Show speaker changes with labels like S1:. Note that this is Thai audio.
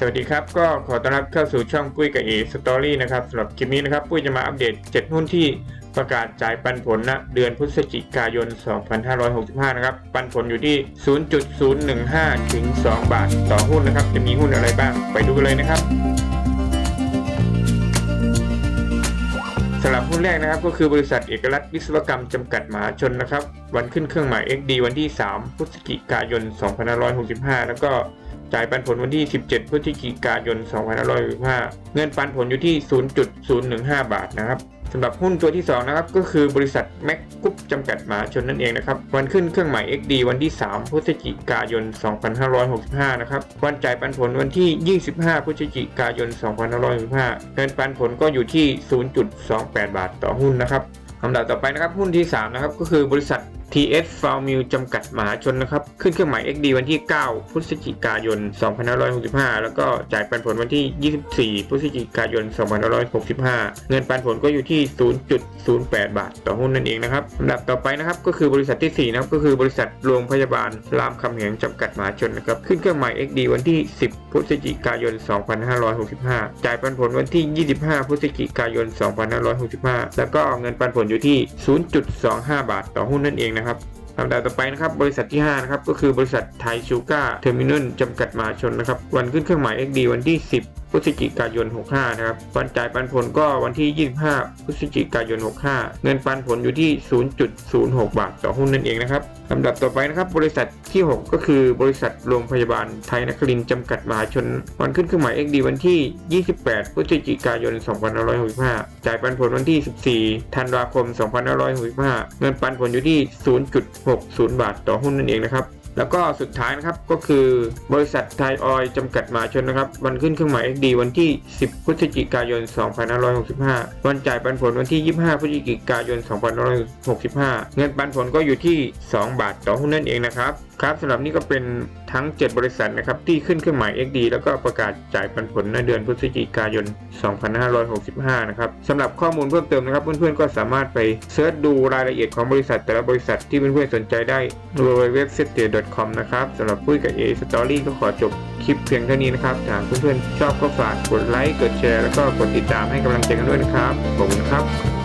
S1: สวัสดีครับ ก็ขอต้อนรับเข้าสู่ช่องปุ้ยกับเอสตอรี่นะครับสำหรับคลิปนี้นะครับ ปุ้ยจะมาอัปเดต 7 หุ้นที่ประกาศจ่ายปันผลณเดือนพฤศจิกายน 2565 นะครับ ปันผลอยู่ที่ 0.015 ถึง 2 บาท ต่อหุ้นนะครับ จะมีหุ้นอะไรบ้าง ไปดูกันเลยนะครับ สำหรับหุ้นแรกนะครับก็คือบริษัทเอกลักษณ์วิศวกรรมจำกัดมหาชนนะครับ วันขึ้นเครื่องหมาย XD วันที่ 3 พฤศจิกายน 2565 แล้วก็จ่ายปันผลวันที่ 17 พฤศจิกายน 2565 เงินปันผลอยู่ที่ 0.015 บาทนะครับ สำหรับหุ้นตัวที่ 2 นะครับ ก็คือบริษัทแม็กกุ๊ปจำกัดมหาชนนั่นเองนะครับ วันขึ้นเครื่องหมาย XD วันที่ 3 พฤศจิกายน 2565 นะครับ วันจ่ายปันผลวันที่ 25 พฤศจิกายน 2565 เงินปันผลก็อยู่ที่ 0.28 บาทต่อหุ้นนะครับลำดับต่อไปนะครับหุ้นที่ 3 นะครับก็คือบริษัท TS f a r m i l จำกัดมหาชนนะครับ ขึ้นเครื่องหมาย XD วันที่ 9 พฤศจิกายน 2565 แล้วก็จ่ายปันผลวันที่ 24 พฤศจิกายน 2565 เงินปันผลก็อยู่ที่ 0.08 บาท ต่อหุ้นนั่นเองนะครับลำดับต่อไปนะครับ ก็คือบริษัทที่ 4 นะครับ ก็คือบริษัทโรงพยาบาลรามคำแหงจำกัดมหาชนนะครับ ขึ้นเครื่องหมาย XD วันที่ 10 พฤศจิกายน 2565 จ่ายปันผลวันที่ 25 พฤศจิกายน 2565 แล้วก็เงินปันผลอยู่ที่ 0.25 บาท ต่อหุ้นนั่นเองนะครับลำดับต่อไปนะครับบริษัทที่ 5 นะครับ ก็คือบริษัทไทยชูการ์เทอร์มินอลจำกัดมหาชนนะครับ วันขึ้นเครื่องหมาย XD วันที่ 10 พฤศจิกายน 65 นะครับ วันจ่ายปันผลก็วันที่ 25 พฤศจิกายน 65 เงินปันผลอยู่ที่ 0.06 บาทต่อหุ้นนั่นเองนะครับลำดับต่อไปนะครับ บริษัทที่ 6 ก็คือบริษัทโรงพยาบาลไทยนครินจำกัดมหาชน วันขึ้นเครื่องหมาย XD วันที่ 28 พฤศจิกายน 2565 จ่ายปันผลวันที่ 14 ธันวาคม 2565 เงินปันผลอยู่ที่ 0.60 บาทต่อหุ้นนั่นเองนะครับ แล้วก็สุดท้ายนะครับก็คือบริษัทไทยออยล์จำกัดมหาชนนะครับวันขึ้นเครื่องหมาย XD วันที่ 10 พฤศจิกายน 2565 วันจ่ายปันผลวันที่ 25 พฤศจิกายน 2565 เงินปันผลก็อยู่ที่ 2 บาทต่อหุ้นนั่นเองนะครับครับสำหรับนี้ก็เป็นทั้ง 7 บริษัทนะครับที่ขึ้นเครื่องหมาย XD แล้วก็ประกาศจ่ายปันผลในเดือนพฤศจิกายน 2565 นะครับสำหรับข้อมูลเพิ่มเติมนะครับ เพื่อนๆก็สามารถไปเสิร์ชดูรายละเอียดของบริษัทแต่ละบริษัทที่เพื่อนๆสนใจได้โดยเว็บเซต gmail.com นะครับสำหรับปุ้ยกับ A Story ก็ขอจบคลิปเพียงเท่านี้นะครับถ้าเพื่อนๆชอบก็ฝากกดไลค์ กดแชร์ แล้วก็กดติดตามให้กำลังใจกันด้วยนะครับ ขอบคุณครับ